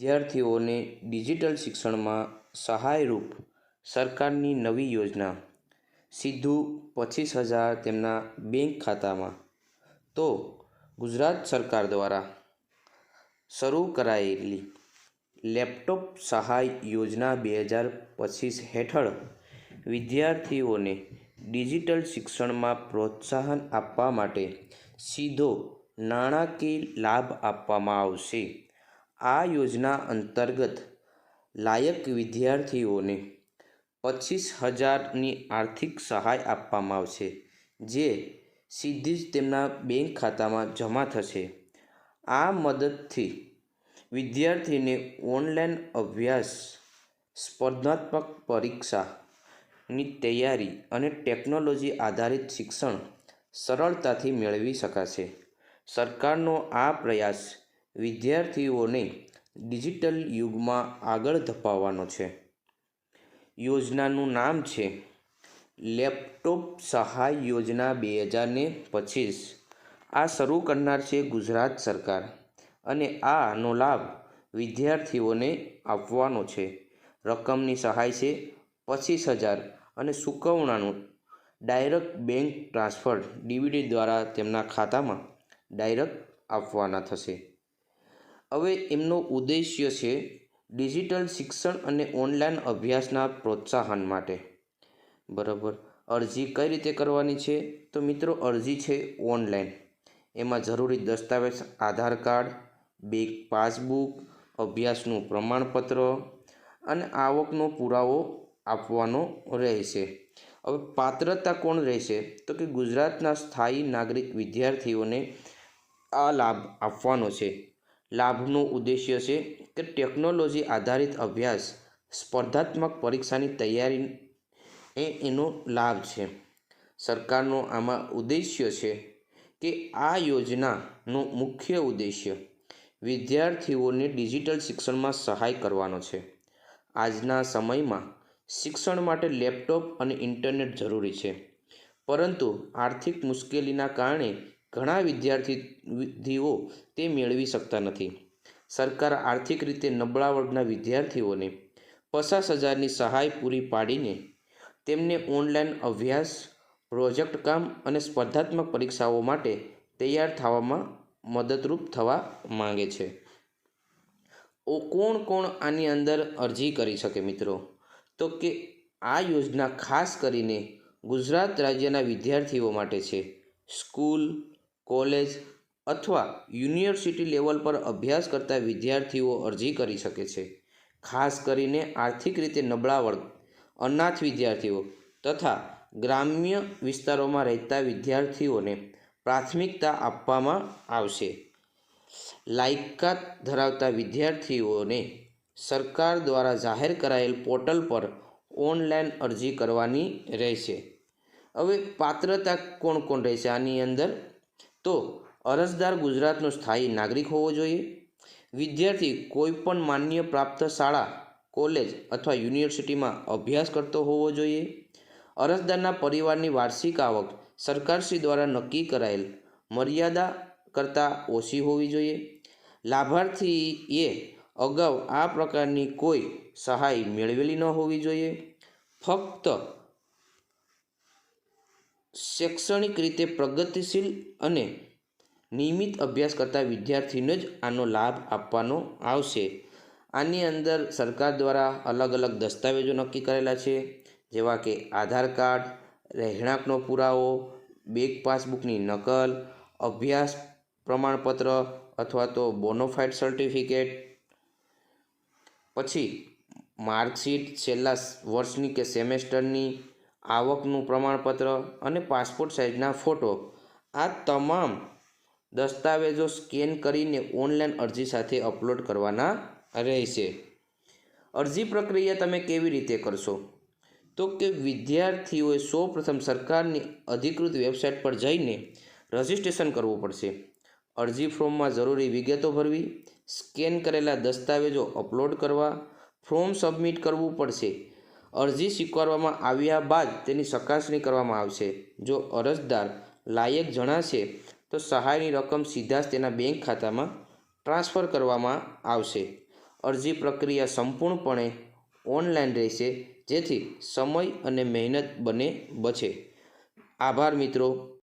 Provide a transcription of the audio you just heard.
વિદ્યાર્થીઓને ડિજિટલ શિક્ષણમાં સહાયરૂપ સરકારની નવી યોજના. સીધું પચીસ હજાર તેમના બેંક ખાતામાં. તો ગુજરાત સરકાર દ્વારા શરૂ કરાયેલી લેપટોપ સહાય યોજના બે હજાર પચીસ હેઠળ વિદ્યાર્થીઓને ડિજિટલ શિક્ષણમાં પ્રોત્સાહન આપવા માટે સીધો નાણાકીય લાભ આપવામાં આવશે. આ યોજના અંતર્ગત લાયક વિદ્યાર્થીઓને પચીસ હજારની આર્થિક સહાય આપવામાં આવશે, જે સીધી જ તેમના બેંક ખાતામાં જમા થશે. આ મદદથી વિદ્યાર્થીને ઓનલાઈન અભ્યાસ, સ્પર્ધાત્મક પરીક્ષાની તૈયારી અને ટેકનોલોજી આધારિત શિક્ષણ સરળતાથી મેળવી શકાશે. સરકારનો આ પ્રયાસ વિદ્યાર્થીઓને ડિજિટલ યુગમાં આગળ ધપાવવાનો છે. યોજનાનું નામ છે લેપટોપ સહાય યોજના બે હજાર ને પચીસ. આ શરૂ કરનાર છે ગુજરાત સરકાર અને આનો લાભ વિદ્યાર્થીઓને આપવાનો છે. રકમની સહાય છે પચીસ હજાર અને ચૂકવણાનું ડાયરેક્ટ બેંક ટ્રાન્સફર ડીવીડી દ્વારા તેમના ખાતામાં ડાયરેક્ટ આપવાના થશે. હવે એમનો ઉદ્દેશ્ય છે ડિજિટલ શિક્ષણ અને ઓનલાઈન અભ્યાસના પ્રોત્સાહન માટે. બરાબર? અરજી કઈ રીતે કરવાની છે? તો મિત્રો, અરજી છે ઓનલાઈન. એમાં જરૂરી દસ્તાવેજ, આધાર કાર્ડ, બેંક પાસબુક, અભ્યાસનું પ્રમાણપત્ર અને આવકનો પુરાવો આપવાનો રહેશે. હવે પાત્રતા કોણ રહેશે? તો કે ગુજરાતના સ્થાયી નાગરિક વિદ્યાર્થીઓને આ લાભ આપવાનો છે. લાભનો ઉદ્દેશ્ય છે કે ટેકનોલોજી આધારિત અભ્યાસ, સ્પર્ધાત્મક પરીક્ષાની તૈયારી એ એનો લાભ છે. સરકારનો આમાં ઉદ્દેશ્ય છે કે આ યોજનાનો મુખ્ય ઉદ્દેશ્ય વિદ્યાર્થીઓને ડિજિટલ શિક્ષણમાં સહાય કરવાનો છે. આજના સમયમાં શિક્ષણ માટે લેપટોપ અને ઇન્ટરનેટ જરૂરી છે. પરંતુ આર્થિક મુશ્કેલીના કારણે ઘણા વિદ્યાર્થીઓ તે મેળવી શકતા નથી. સરકાર આર્થિક રીતે નબળા વર્ગના વિદ્યાર્થીઓને પચાસ હજારની સહાય પૂરી પાડીને તેમને ઓનલાઈન અભ્યાસ, પ્રોજેક્ટ કામ અને સ્પર્ધાત્મક પરીક્ષાઓ માટે તૈયાર થવામાં મદદરૂપ થવા માંગે છે. ઓ કોણ કોણ આની અંદર અરજી કરી શકે મિત્રો? તો કે આ યોજના ખાસ કરીને ગુજરાત રાજ્યના વિદ્યાર્થીઓ માટે છે. સ્કૂલ કોલેજ અથવા યુનિવર્સિટી લેવલ પર અભ્યાસ કરતા વિદ્યાર્થીઓ અરજી કરી શકે છે. ખાસ કરીને આર્થિક રીતે નબળા વર્ગ અનાથ વિદ્યાર્થીઓ તથા ગ્રામ્ય વિસ્તારોમાં રહેતા વિદ્યાર્થીઓને પ્રાથમિકતા આપવામાં આવશે. લાયકાત ધરાવતા વિદ્યાર્થીઓને સરકાર દ્વારા જાહેર કરાયેલ પોર્ટલ પર ઓનલાઈન અરજી કરવાની રહેશે. હવે પાત્રતા કોણ કોણ રહેશે? આની અંદર તો અરજદાર ગુજરાતનો સ્થાયી નાગરિક હોવો જોઈએ. વિદ્યાર્થી કોઈપણ માન્ય પ્રાપ્ત શાળા, કોલેજ અથવા યુનિવર્સિટીમાં અભ્યાસ કરતો હોવો જોઈએ. અરજદારના પરિવારની વાર્ષિક આવક સરકારશ્રી દ્વારા નક્કી કરાયેલ મર્યાદા કરતાં ઓછી હોવી જોઈએ. લાભાર્થીએ અગાઉ આ પ્રકારની કોઈ સહાય મેળવેલી ન હોવી જોઈએ. ફક્ત શૈક્ષણિક રીતે પ્રગતિશીલ અને નિયમિત અભ્યાસ કરતા વિદ્યાર્થીને જ આનો લાભ આપવાનો આવશે. આની અંદર સરકાર દ્વારા અલગ અલગ દસ્તાવેજો નક્કી કરેલા છે, જેવા કે આધાર કાર્ડ, રહેણાંકનો પુરાવો, બેંક પાસબુકની નકલ, અભ્યાસ પ્રમાણપત્ર અથવા તો બોનોફાઇડ સર્ટિફિકેટ પછી માર્કશીટ છેલ્લા વર્ષની કે સેમેસ્ટરની આવકનું પ્રમાણપત્ર અને પાસપોર્ટ સાઇઝના ફોટો. આ તમામ દસ્તાવેજો સ્કેન કરીને ઓનલાઈન અરજી સાથે અપલોડ કરવાના રહેશે. અરજી પ્રક્રિયા તમે કેવી રીતે કરશો? તો કે વિદ્યાર્થીઓએ સૌપ્રથમ સરકારની અધિકૃત વેબસાઇટ પર જઈને રજિસ્ટ્રેશન કરવું પડશે. અરજી ફોર્મમાં જરૂરી વિગતો ભરવી, સ્કેન કરેલા દસ્તાવેજો અપલોડ કરવા, ફોર્મ સબમિટ કરવું પડશે. અરજી સ્વીકારવામાં આવ્યા બાદ તેની ચકાસણી કરવામાં આવશે. જો અરજદાર લાયક જણાશે, તો સહાયની રકમ સીધા જ તેના બેંક ખાતામાં ટ્રાન્સફર કરવામાં આવશે. અરજી પ્રક્રિયા સંપૂર્ણપણે ઓનલાઈન રહેશે, જેથી સમય અને મહેનત બંને બચે. આભાર મિત્રો.